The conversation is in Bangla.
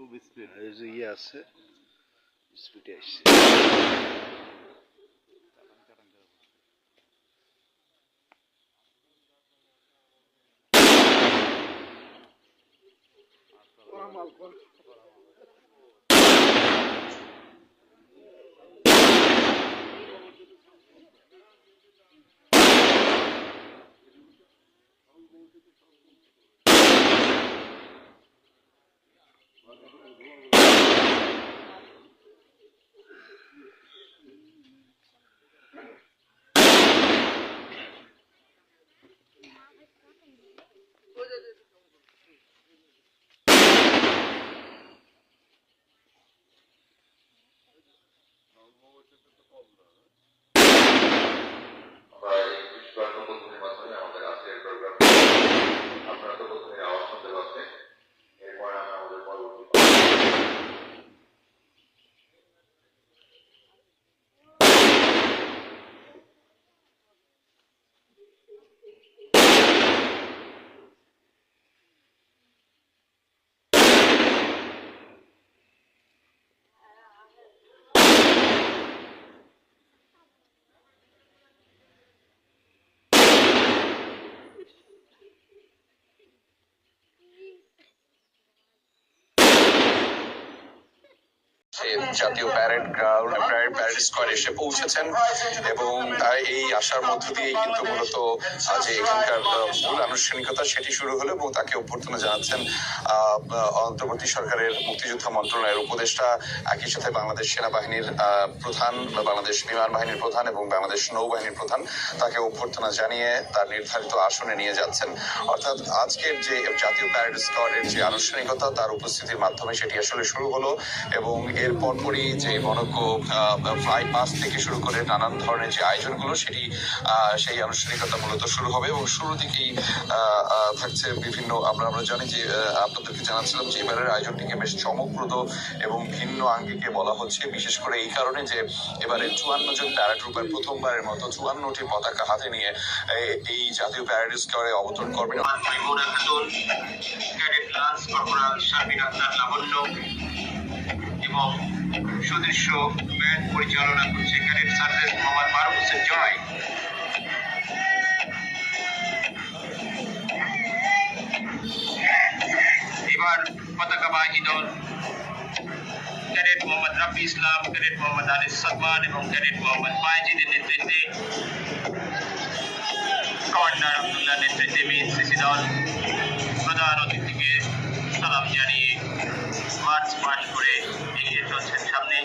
খুব স্পিড এই যে ইয়ে Joseph at the Bomber. জাতীয় প্যারেড গ্রাউন্ড প্যারেড প্যারেড স্কোয়ারে এসে পৌঁছেছেন এবং তাই এই আসার মধ্য দিয়েই কিন্তু মূলত যে এখানকার আনুষ্ঠানিকতা সেটি শুরু হলো এবং তাকে অভ্যর্থনা জানাচ্ছেন অন্তর্বর্তী সরকারের মুক্তিযোদ্ধা মন্ত্রণালয়ের উপদেষ্টা। একই সাথে বাংলাদেশ সেনাবাহিনীর প্রধান বাংলাদেশ বিমান বাহিনীর প্রধান এবং বাংলাদেশ নৌবাহিনীর প্রধান তাকে অভ্যর্থনা জানিয়ে তার নির্ধারিত আসনে নিয়ে যাচ্ছেন। অর্থাৎ আজকের যে জাতীয় প্যারেড স্কোয়াডের যে আনুষ্ঠানিকতা, তার উপস্থিতির মাধ্যমে সেটি আসলে শুরু হলো এবং এর পরপরই যে মনজ্ঞ ফ্লাই পাস থেকে শুরু করে নানান ধরনের যে আয়োজনগুলো, সেটি সেই আনুষ্ঠানিকতা মূলত শুরু হবে এবং শুরু থেকেই থাকছে বিভিন্ন, আমরা আমরা জানি যে আপনাদেরকে জানাচ্ছিলাম যে এবারের আয়োজনটিকে বেশ চমকপ্রদ এবং ভিন্ন আঙ্গিকে বলা হচ্ছে। বিশেষ করে এই কারণে যে এবারে চুয়ান্ন জন প্যারাট্রুপার প্রথমবারের মতো চুয়ান্নটি পতাকা হাতে নিয়ে এই জাতীয় প্যারেড স্কোয়ারে অবতরণ করবেন। এবং ব্যান্ড পরিচালনা করছে ক্যাডেট সার্জেন্ট মোহাম্মদ মারুফ হোসেন জয়। পতাকাবাহী দল ক্যাডেট মোহাম্মদ রাফি ইসলাম ক্যাডেট মোহাম্মদ আনিস সালমান এবং ক্যাডেট মোহাম্মদ মাইজিদের নেতৃত্বে কমান্ডার আব্দুল্লাহ নেতৃত্বে বিএনসিসি দল প্রধান অতিথিকে সালাম জানিয়ে মার্চ পাস করে এগিয়ে চলছেন সামনে।